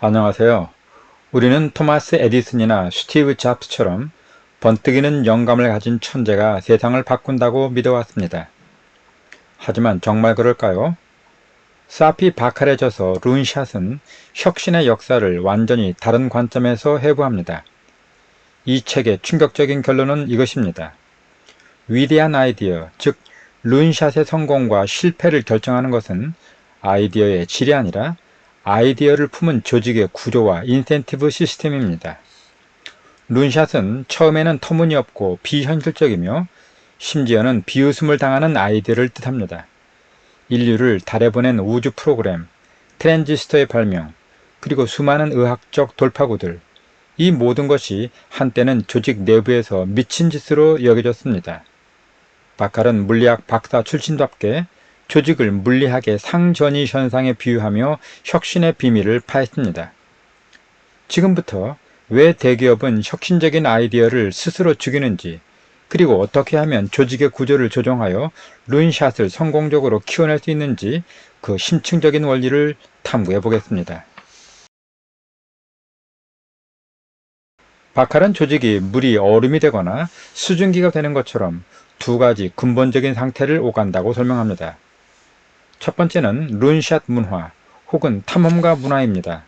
안녕하세요. 우리는 토마스 에디슨이나 스티브 잡스처럼 번뜩이는 영감을 가진 천재가 세상을 바꾼다고 믿어왔습니다. 하지만 정말 그럴까요? 사피 바칼에 져서 룬샷은 혁신의 역사를 완전히 다른 관점에서 해부합니다. 이 책의 충격적인 결론은 이것입니다. 위대한 아이디어, 즉 룬샷의 성공과 실패를 결정하는 것은 아이디어의 질이 아니라 아이디어를 품은 조직의 구조와 인센티브 시스템입니다. 룬샷은 처음에는 터무니없고 비현실적이며 심지어는 비웃음을 당하는 아이디어를 뜻합니다. 인류를 달에 보낸 우주 프로그램, 트랜지스터의 발명, 그리고 수많은 의학적 돌파구들, 이 모든 것이 한때는 조직 내부에서 미친 짓으로 여겨졌습니다. 바칼은 물리학 박사 출신답게 조직을 물리학의 상전이 현상에 비유하며 혁신의 비밀을 파했습니다. 지금부터 왜 대기업은 혁신적인 아이디어를 스스로 죽이는지 그리고 어떻게 하면 조직의 구조를 조정하여 룬샷을 성공적으로 키워낼 수 있는지 그 심층적인 원리를 탐구해 보겠습니다. 바칼은 조직이 물이 얼음이 되거나 수증기가 되는 것처럼 두 가지 근본적인 상태를 오간다고 설명합니다. 첫 번째는 룬샷 문화 혹은 탐험가 문화입니다.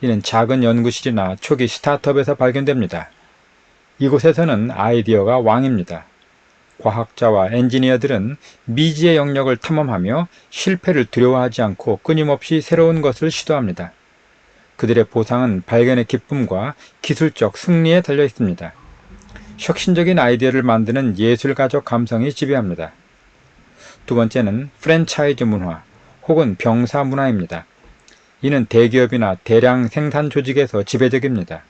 이는 작은 연구실이나 초기 스타트업에서 발견됩니다. 이곳에서는 아이디어가 왕입니다. 과학자와 엔지니어들은 미지의 영역을 탐험하며 실패를 두려워하지 않고 끊임없이 새로운 것을 시도합니다. 그들의 보상은 발견의 기쁨과 기술적 승리에 달려 있습니다. 혁신적인 아이디어를 만드는 예술가적 감성이 지배합니다. 두 번째는 프랜차이즈 문화 혹은 병사 문화입니다. 이는 대기업이나 대량 생산 조직에서 지배적입니다.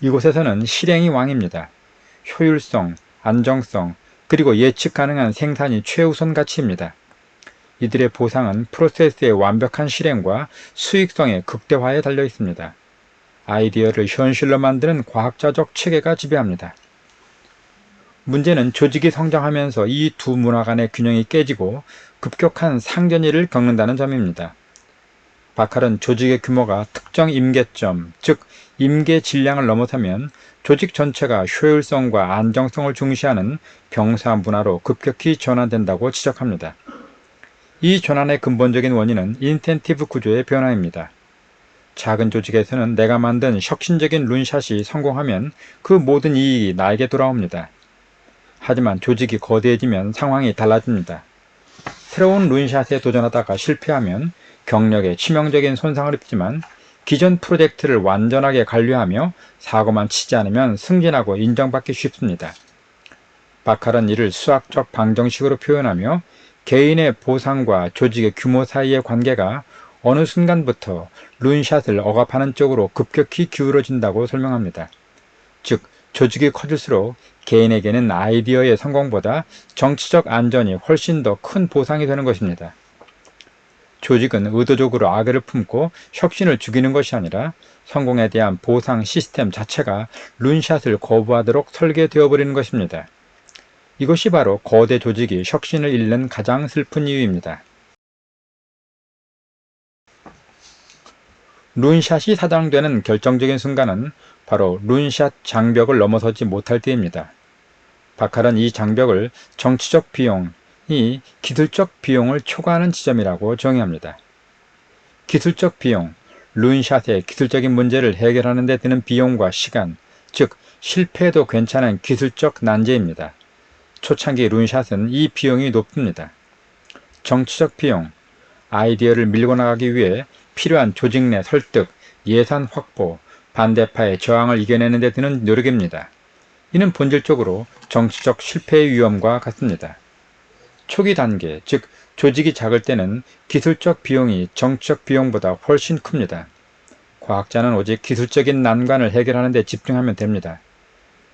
이곳에서는 실행이 왕입니다. 효율성, 안정성, 그리고 예측 가능한 생산이 최우선 가치입니다. 이들의 보상은 프로세스의 완벽한 실행과 수익성의 극대화에 달려 있습니다. 아이디어를 현실로 만드는 과학자적 체계가 지배합니다. 문제는 조직이 성장하면서 이 두 문화 간의 균형이 깨지고 급격한 상전이를 겪는다는 점입니다. 바칼은 조직의 규모가 특정 임계점, 즉 임계 질량을 넘어서면 조직 전체가 효율성과 안정성을 중시하는 병사 문화로 급격히 전환된다고 지적합니다. 이 전환의 근본적인 원인은 인센티브 구조의 변화입니다. 작은 조직에서는 내가 만든 혁신적인 룬샷이 성공하면 그 모든 이익이 나에게 돌아옵니다. 하지만 조직이 거대해지면 상황이 달라집니다. 새로운 룬샷에 도전하다가 실패하면 경력에 치명적인 손상을 입지만 기존 프로젝트를 완전하게 관리하며 사고만 치지 않으면 승진하고 인정받기 쉽습니다. 바칼은 이를 수학적 방정식으로 표현하며 개인의 보상과 조직의 규모 사이의 관계가 어느 순간부터 룬샷을 억압하는 쪽으로 급격히 기울어진다고 설명합니다. 즉, 조직이 커질수록 개인에게는 아이디어의 성공보다 정치적 안전이 훨씬 더 큰 보상이 되는 것입니다. 조직은 의도적으로 악의를 품고 혁신을 죽이는 것이 아니라 성공에 대한 보상 시스템 자체가 룬샷을 거부하도록 설계되어 버리는 것입니다. 이것이 바로 거대 조직이 혁신을 잃는 가장 슬픈 이유입니다. 룬샷이 사장되는 결정적인 순간은 바로 룬샷 장벽을 넘어서지 못할 때입니다. 바칼은 이 장벽을 정치적 비용이 기술적 비용을 초과하는 지점이라고 정의합니다. 기술적 비용, 룬샷의 기술적인 문제를 해결하는 데 드는 비용과 시간, 즉 실패해도 괜찮은 기술적 난제입니다. 초창기 룬샷은 이 비용이 높습니다. 정치적 비용, 아이디어를 밀고 나가기 위해 필요한 조직 내 설득, 예산 확보, 반대파의 저항을 이겨내는 데 드는 노력입니다. 이는 본질적으로 정치적 실패의 위험과 같습니다. 초기 단계, 즉 조직이 작을 때는 기술적 비용이 정치적 비용보다 훨씬 큽니다. 과학자는 오직 기술적인 난관을 해결하는 데 집중하면 됩니다.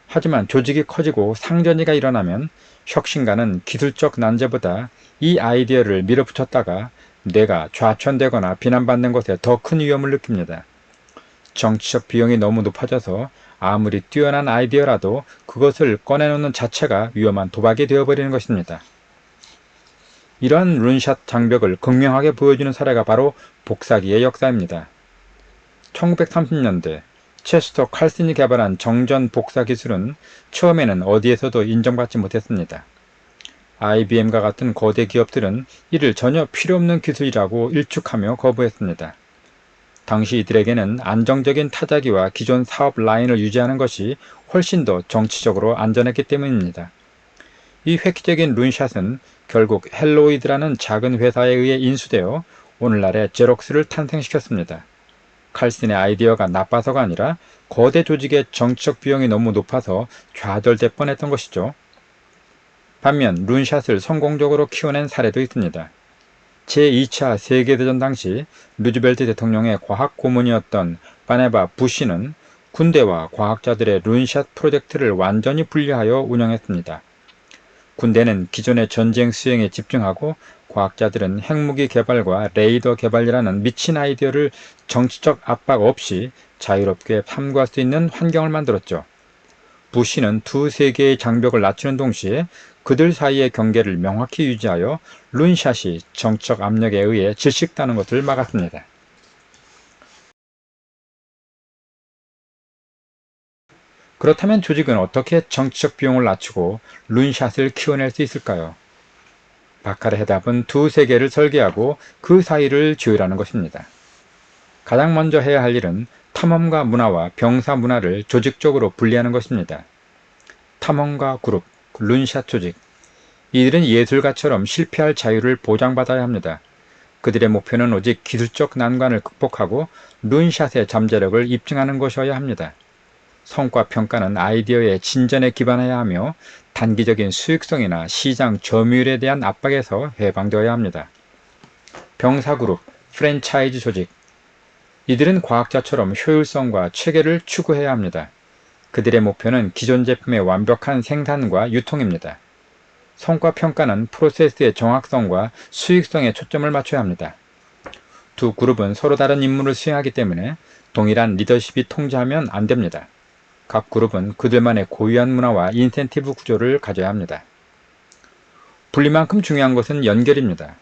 하지만 조직이 커지고 상전이가 일어나면 혁신가는 기술적 난제보다 이 아이디어를 밀어붙였다가 뇌가 좌천되거나 비난받는 것에 더 큰 위험을 느낍니다. 정치적 비용이 너무 높아져서 아무리 뛰어난 아이디어라도 그것을 꺼내놓는 자체가 위험한 도박이 되어버리는 것입니다. 이러한 룬샷 장벽을 극명하게 보여주는 사례가 바로 복사기의 역사입니다. 1930년대 체스터 칼슨이 개발한 정전 복사 기술은 처음에는 어디에서도 인정받지 못했습니다. IBM과 같은 거대 기업들은 이를 전혀 필요 없는 기술이라고 일축하며 거부했습니다. 당시 이들에게는 안정적인 타자기와 기존 사업 라인을 유지하는 것이 훨씬 더 정치적으로 안전했기 때문입니다. 이 획기적인 룬샷은 결국 헬로이드라는 작은 회사에 의해 인수되어 오늘날의 제록스를 탄생시켰습니다. 칼슨의 아이디어가 나빠서가 아니라 거대 조직의 정치적 비용이 너무 높아서 좌절될 뻔했던 것이죠. 반면 룬샷을 성공적으로 키워낸 사례도 있습니다. 제2차 세계대전 당시 루즈벨트 대통령의 과학 고문이었던 바네바 부시는 군대와 과학자들의 룬샷 프로젝트를 완전히 분리하여 운영했습니다. 군대는 기존의 전쟁 수행에 집중하고 과학자들은 핵무기 개발과 레이더 개발이라는 미친 아이디어를 정치적 압박 없이 자유롭게 탐구할 수 있는 환경을 만들었죠. 부시는 두 세계의 장벽을 낮추는 동시에 그들 사이의 경계를 명확히 유지하여 룬샷이 정치적 압력에 의해 질식다는 것을 막았습니다. 그렇다면 조직은 어떻게 정치적 비용을 낮추고 룬샷을 키워낼 수 있을까요? 바칼의 해답은 두 세계를 설계하고 그 사이를 조율하는 것입니다. 가장 먼저 해야 할 일은 탐험가 문화와 병사 문화를 조직적으로 분리하는 것입니다. 탐험가 그룹, 룬샷 조직. 이들은 예술가처럼 실패할 자유를 보장받아야 합니다. 그들의 목표는 오직 기술적 난관을 극복하고 룬샷의 잠재력을 입증하는 것이어야 합니다. 성과 평가는 아이디어의 진전에 기반해야 하며 단기적인 수익성이나 시장 점유율에 대한 압박에서 해방되어야 합니다. 병사그룹, 프랜차이즈 조직 이들은 과학자처럼 효율성과 체계를 추구해야 합니다. 그들의 목표는 기존 제품의 완벽한 생산과 유통입니다. 성과 평가는 프로세스의 정확성과 수익성에 초점을 맞춰야 합니다. 두 그룹은 서로 다른 임무를 수행하기 때문에 동일한 리더십이 통제하면 안 됩니다. 각 그룹은 그들만의 고유한 문화와 인센티브 구조를 가져야 합니다. 분리만큼 중요한 것은 연결입니다.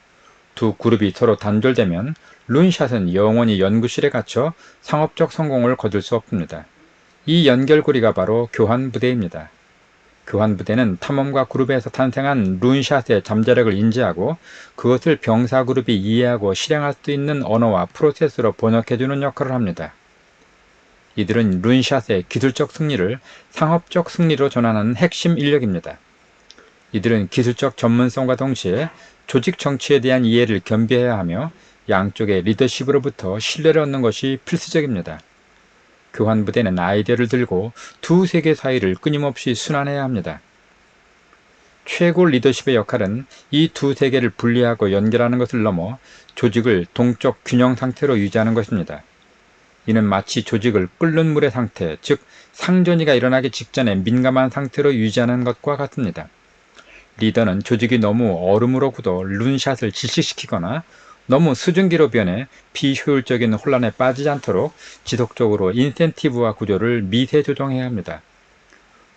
두 그룹이 서로 단절되면 룬샷은 영원히 연구실에 갇혀 상업적 성공을 거둘 수 없습니다. 이 연결고리가 바로 교환부대입니다. 교환부대는 탐험가 그룹에서 탄생한 룬샷의 잠재력을 인지하고 그것을 병사 그룹이 이해하고 실행할 수 있는 언어와 프로세스로 번역해주는 역할을 합니다. 이들은 룬샷의 기술적 승리를 상업적 승리로 전환하는 핵심 인력입니다. 이들은 기술적 전문성과 동시에 조직 정치에 대한 이해를 겸비해야 하며 양쪽의 리더십으로부터 신뢰를 얻는 것이 필수적입니다. 교환부대는 아이디어를 들고 두 세계 사이를 끊임없이 순환해야 합니다. 최고 리더십의 역할은 이 두 세계를 분리하고 연결하는 것을 넘어 조직을 동적 균형 상태로 유지하는 것입니다. 이는 마치 조직을 끓는 물의 상태, 즉 상전이가 일어나기 직전에 민감한 상태로 유지하는 것과 같습니다. 리더는 조직이 너무 얼음으로 굳어 룬샷을 질식시키거나 너무 수증기로 변해 비효율적인 혼란에 빠지지 않도록 지속적으로 인센티브와 구조를 미세 조정해야 합니다.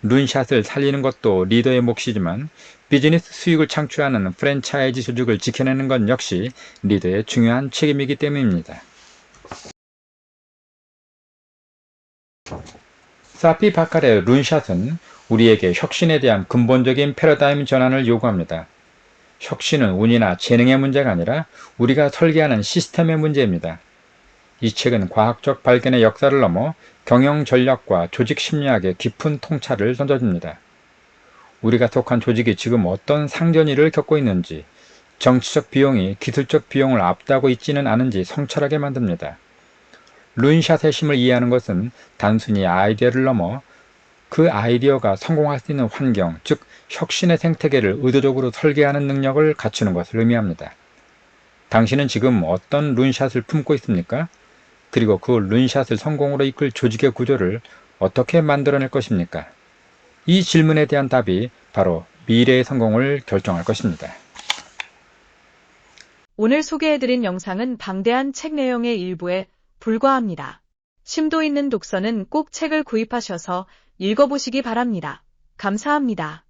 룬샷을 살리는 것도 리더의 몫이지만 비즈니스 수익을 창출하는 프랜차이즈 조직을 지켜내는 건 역시 리더의 중요한 책임이기 때문입니다. 사피 바칼의 룬샷은 우리에게 혁신에 대한 근본적인 패러다임 전환을 요구합니다. 혁신은 운이나 재능의 문제가 아니라 우리가 설계하는 시스템의 문제입니다. 이 책은 과학적 발견의 역사를 넘어 경영 전략과 조직 심리학의 깊은 통찰을 던져줍니다. 우리가 속한 조직이 지금 어떤 상전이를 겪고 있는지, 정치적 비용이 기술적 비용을 앞다고 있지는 않은지 성찰하게 만듭니다. 룬샷의 힘을 이해하는 것은 단순히 아이디어를 넘어 그 아이디어가 성공할 수 있는 환경, 즉 혁신의 생태계를 의도적으로 설계하는 능력을 갖추는 것을 의미합니다. 당신은 지금 어떤 룬샷을 품고 있습니까? 그리고 그 룬샷을 성공으로 이끌 조직의 구조를 어떻게 만들어낼 것입니까? 이 질문에 대한 답이 바로 미래의 성공을 결정할 것입니다. 오늘 소개해드린 영상은 방대한 책 내용의 일부에 불과합니다. 심도 있는 독서는 꼭 책을 구입하셔서 읽어보시기 바랍니다. 감사합니다.